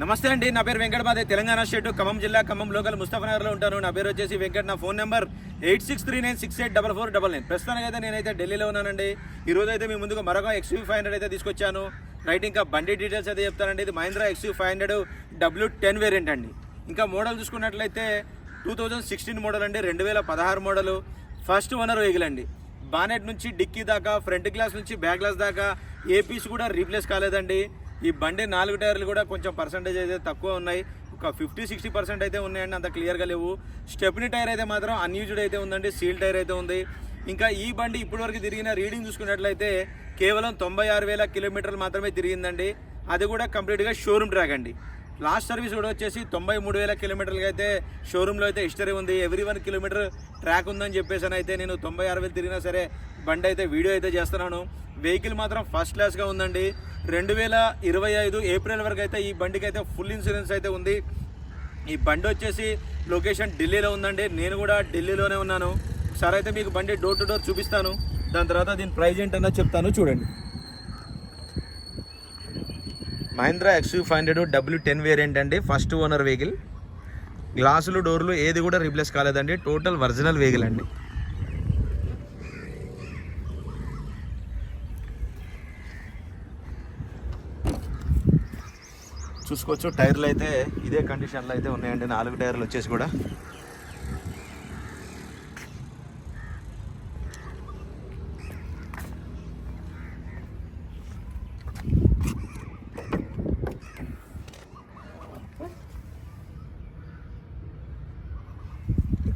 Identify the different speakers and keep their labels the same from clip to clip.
Speaker 1: నమస్తే అండి నా పేరు వెంకట మాదే తెలంగాణ స్టేట్ ఖమ్మం జిల్లా ఖమ్మం లోకల్ ముస్తఫనగర్లో ఉంటాను. నా పేరు వచ్చేసి వెంకట్ నా phone number eight six three nine six eight double four double nine. ప్రస్తుతానికి అయితే నేనైతే ఢిల్లీలో ఉన్నానండి. ఈ రోజు అయితే మీ ముందుగా మరొక ఎక్స్యూ ఫైవ్ హండ్రెడ్ అయితే తీసుకొచ్చాను. రైట్ ఇంకా బండి డీటెయిల్స్ అయితే చెప్తానండి. ఇది Mahindra XUV five hundred W ten variant అండి. ఇంకా మోడల్ చూసుకున్నట్లయితే టూ థౌజండ్ సిక్స్టీన్ మోడల్ అండి రెండు వేల పదహారు మోడల్. ఫస్ట్ ఓనర్ వెహికల్ అండి. బానెట్ నుంచి డిక్కీ దాకా ఫ్రంట్ గ్లాస్ నుంచి బ్యాక్ గ్లాస్ దాకా ఏ పీస్ కూడా రీప్లేస్ కాలేదండి. ఈ బండి నాలుగు టైర్లు కూడా కొంచెం పర్సంటేజ్ అయితే తక్కువ ఉన్నాయి. ఒక ఫిఫ్టీ సిక్స్టీ పర్సెంట్ అయితే ఉన్నాయండి అంత క్లియర్గా లేవు. స్టెప్ని టైర్ అయితే మాత్రం అన్యూజ్డ్ అయితే ఉందండి సీల్ టైర్ అయితే ఉంది. ఇంకా ఈ బండి ఇప్పటివరకు తిరిగిన రీడింగ్ చూసుకున్నట్లయితే కేవలం తొంభై ఆరు వేల కిలోమీటర్లు మాత్రమే తిరిగిందండి. అది కూడా కంప్లీట్గా షోరూమ్ ట్రాక్ అండి. లాస్ట్ సర్వీస్ కూడా వచ్చేసి తొంభై మూడు వేల కిలోమీటర్లకి అయితే షోరూంలో అయితే హిస్టరీ ఉంది. ఎవ్రీ వన్ కిలోమీటర్ ట్రాక్ ఉందని చెప్పేసి అయితే నేను తొంభై ఆరు వేలు తిరిగినా సరే బండి అయితే వీడియో అయితే చేస్తున్నాను. వెహికల్ మాత్రం ఫస్ట్ క్లాస్గా ఉందండి. రెండు వేల ఇరవై ఐదు ఏప్రిల్ వరకు అయితే ఈ బండికి అయితే ఫుల్ ఇన్సూరెన్స్ అయితే ఉంది. ఈ బండి వచ్చేసి లొకేషన్ ఢిల్లీలో ఉందండి. నేను కూడా ఢిల్లీలోనే ఉన్నాను. సరే అయితే మీకు బండి డోర్ టు డోర్ చూపిస్తాను. దాని తర్వాత దీని ప్రైజ్ ఏంటన్నా చెప్తాను చూడండి. Mahindra XUV five hundred W ten variant అండి. First owner vehicle. గ్లాసులు డోర్లు ఏది కూడా రీప్లేస్ కాలేదండి. టోటల్ ఒరిజినల్ వెహికల్ అండి. చూసుకోవచ్చు. టైర్లు అయితే ఇదే కండిషన్లో అయితే ఉన్నాయండి. నాలుగు టైర్లు వచ్చేసి కూడా.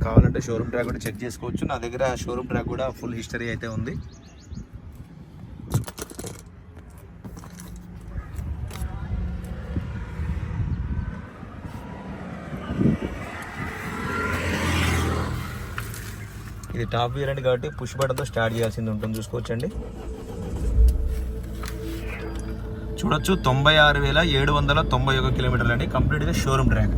Speaker 1: కావాలంటే షోరూమ్ ట్రాక్ కూడా చెక్ చేసుకోవచ్చు. నా దగ్గర షోరూమ్ ట్రాక్ కూడా ఫుల్ హిస్టరీ అయితే ఉంది. ఇది టాప్ వేరియంట్ కాబట్టి పుష్ బటన్తో స్టార్ట్ చేయాల్సింది ఉంటుంది. చూసుకోవచ్చండి. చూడొచ్చు తొంభై ఆరు వేల ఏడు వందల తొంభై ఒక కిలోమీటర్లు అండి. కంప్లీట్గా షోరూమ్ ట్రాక్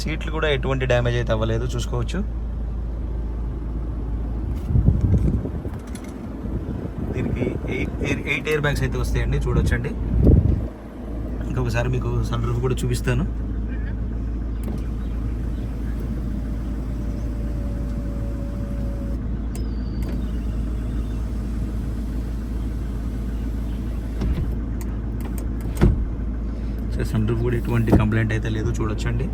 Speaker 1: సీట్లు కూడా ఎటువంటి డ్యామేజ్ అయితే అవ్వలేదు. చూసుకోవచ్చు. దీనికి eight air eight air bags అయితే వస్తాయండి చూడొచ్చండి. ఇంకొకసారి మీకు సన్ రూఫ్ కూడా చూపిస్తాను. సన్ రూఫ్ కూడా ఎటువంటి కంప్లైంట్ అయితే లేదు చూడొచ్చండి.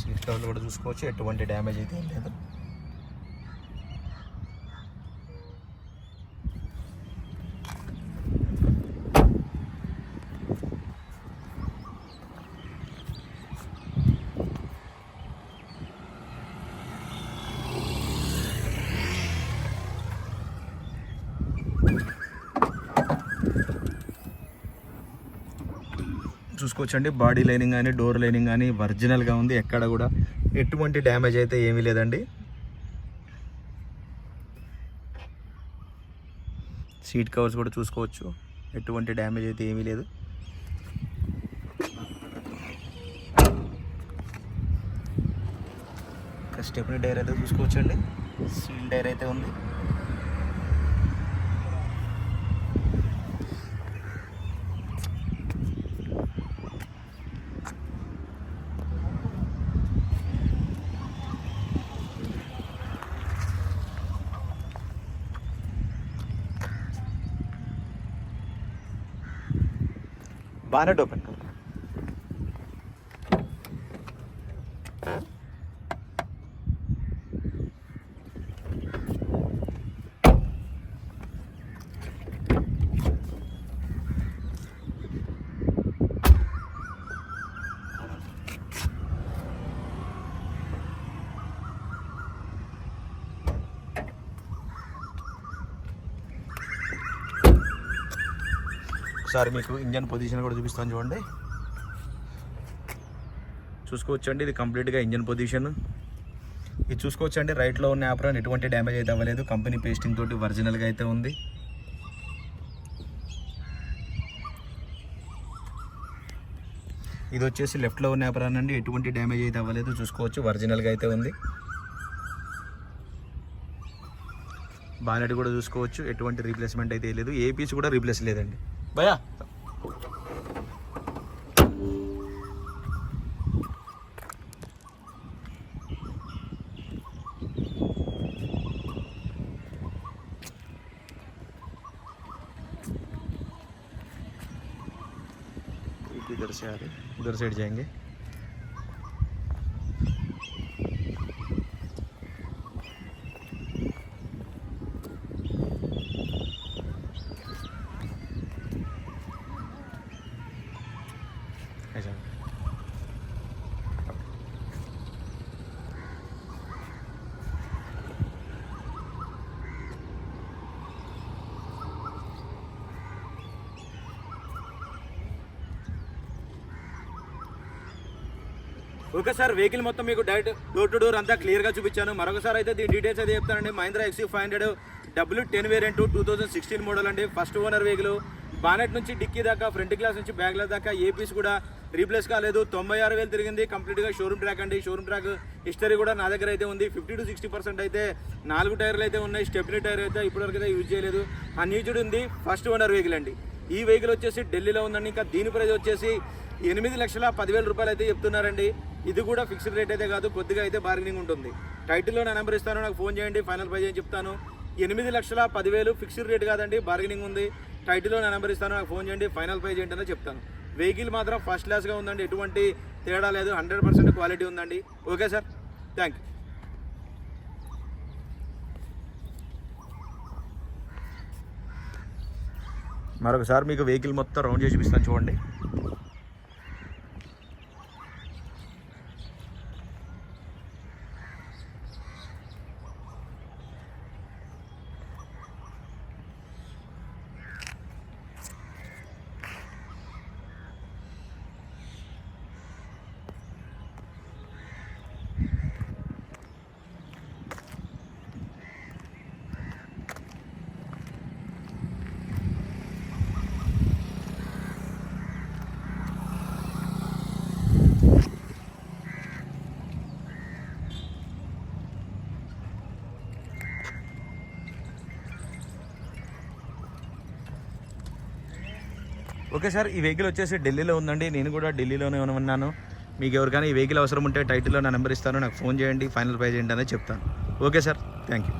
Speaker 1: సీట్ కవర్లు కూడా చూసుకోవచ్చు. ఎటువంటి డ్యామేజ్ అయితే ఏం లేదు. చూసుకోవచ్చండి. బాడీ లైనింగ్ కానీ డోర్ లైనింగ్ కానీ ఒరిజినల్గా ఉంది. ఎక్కడ కూడా ఎటువంటి డ్యామేజ్ అయితే ఏమీ లేదండి. సీట్ కవర్స్ కూడా చూసుకోవచ్చు. ఎటువంటి డ్యామేజ్ అయితే ఏమీ లేదు. స్టెప్ని డైర్ అయితే చూసుకోవచ్చండి. సీల్ డైర్ అయితే ఉంది. బానెట్ ఒకసారి మీకు ఇంజన్ పొజిషన్ కూడా చూపిస్తాను చూడండి. చూసుకోవచ్చండి ఇది కంప్లీట్గా ఇంజన్ పొజిషన్. ఇది చూసుకోవచ్చండి రైట్లో ఉన్న యాప్రాన్ ఎటువంటి డ్యామేజ్ అయితే అవ్వలేదు. కంపెనీ పేస్టింగ్ తోటి ఒరిజినల్గా అయితే ఉంది. ఇది వచ్చేసి లెఫ్ట్లో ఉన్న యాప్రాన్ అండి ఎటువంటి డ్యామేజ్ అయితే అవ్వలేదు. చూసుకోవచ్చు ఒరిజినల్గా అయితే ఉంది. బానెట్ కూడా చూసుకోవచ్చు ఎటువంటి రీప్లేస్మెంట్ అయితే లేదు. ఏ పీస్ కూడా రీప్లేస్ లేదండి. భయా इधर से आ रहे उधर साइड जाएँगे। ఓకే సార్ వెహికల్ మొత్తం మీకు డైరెక్ట్ డోర్ టు డోర్ అంతా క్లియర్గా చూపించాను. మరొకసారి అయితే దీని డీటెయిల్స్ అయితే చెప్తానండి. Mahindra XUV five hundred W ten variant two thousand sixteen model అండి. ఫస్ట్ ఓనర్ వెహికల్ బానెట్ నుంచి డిక్కీ దాకా ఫ్రంట్ గ్లాస్ నుంచి బ్యాక్ గ్లాస్ దాకా ఏ పీస్ కూడా రీప్లేస్ కాలేదు. తొంభై ఆరు వేలు తిరిగింది. కంప్లీట్గా షోరూమ్ ట్రాక్ అండి. షోరూమ్ ట్రాక్ హిస్టరీ కూడా నా దగ్గర అయితే ఉంది. ఫిఫ్టీ టు సిక్స్టీ పర్సెంట్ అయితే నాలుగు టైర్లు అయితే ఉన్నాయి. స్టెప్నీ టైర్ అయితే ఇప్పటివరకు అయితే యూజ్ చేయలేదు. అన్యూజ్డ్ ఉంది. ఫస్ట్ ఓనర్ వెహికల్ అండి. ఈ వెహికల్ వచ్చేసి ఢిల్లీలో ఉందండి. ఇంకా దీని ప్రైజ్ వచ్చేసి ఎనిమిది లక్షల పదివేల రూపాయలు అయితే చెప్తున్నారండి. ఇది కూడా ఫిక్స్డ్ రేట్ అయితే కాదు కొద్దిగా అయితే బార్గెనింగ్ ఉంటుంది. టైటిల్లో నా నెంబర్ ఇస్తాను నాకు ఫోన్ చేయండి ఫైనల్ ప్రైజ్ అని చెప్తాను. ఎనిమిది లక్షల పదివేలు ఫిక్స్డ్ రేట్ కాదండి బార్గెనింగ్ ఉంది. టైటిల్లో నా నెంబర్ ఇస్తాను నాకు ఫోన్ చేయండి ఫైనల్ ప్రైజ్ ఏంటనే చెప్తాను. వెహికల్ మాత్రం ఫస్ట్ క్లాస్గా ఉందండి ఎటువంటి తేడా లేదు హండ్రెడ్ పర్సెంట్ క్వాలిటీ ఉందండి. ఓకే సార్ థ్యాంక్ యూ మరొకసారి మీకు వెహికల్ మొత్తం రౌండ్ చేసి చూపిస్తాను చూడండి. ఓకే సార్ ఈ వెహికల్ వచ్చేసి ఢిల్లీలో ఉందండి. నేను కూడా ఢిల్లీలోనే ఉన్నాను. మీకు ఎవరికైనా ఈ వెహికల్ అవసరం ఉంటే టైటిల్లో నా నెంబర్ ఇస్తాను. నాకు ఫోన్ చేయండి ఫైనల్ ప్రైజ్ చేయండి అనేది చెప్తాను. Okay sir thank you.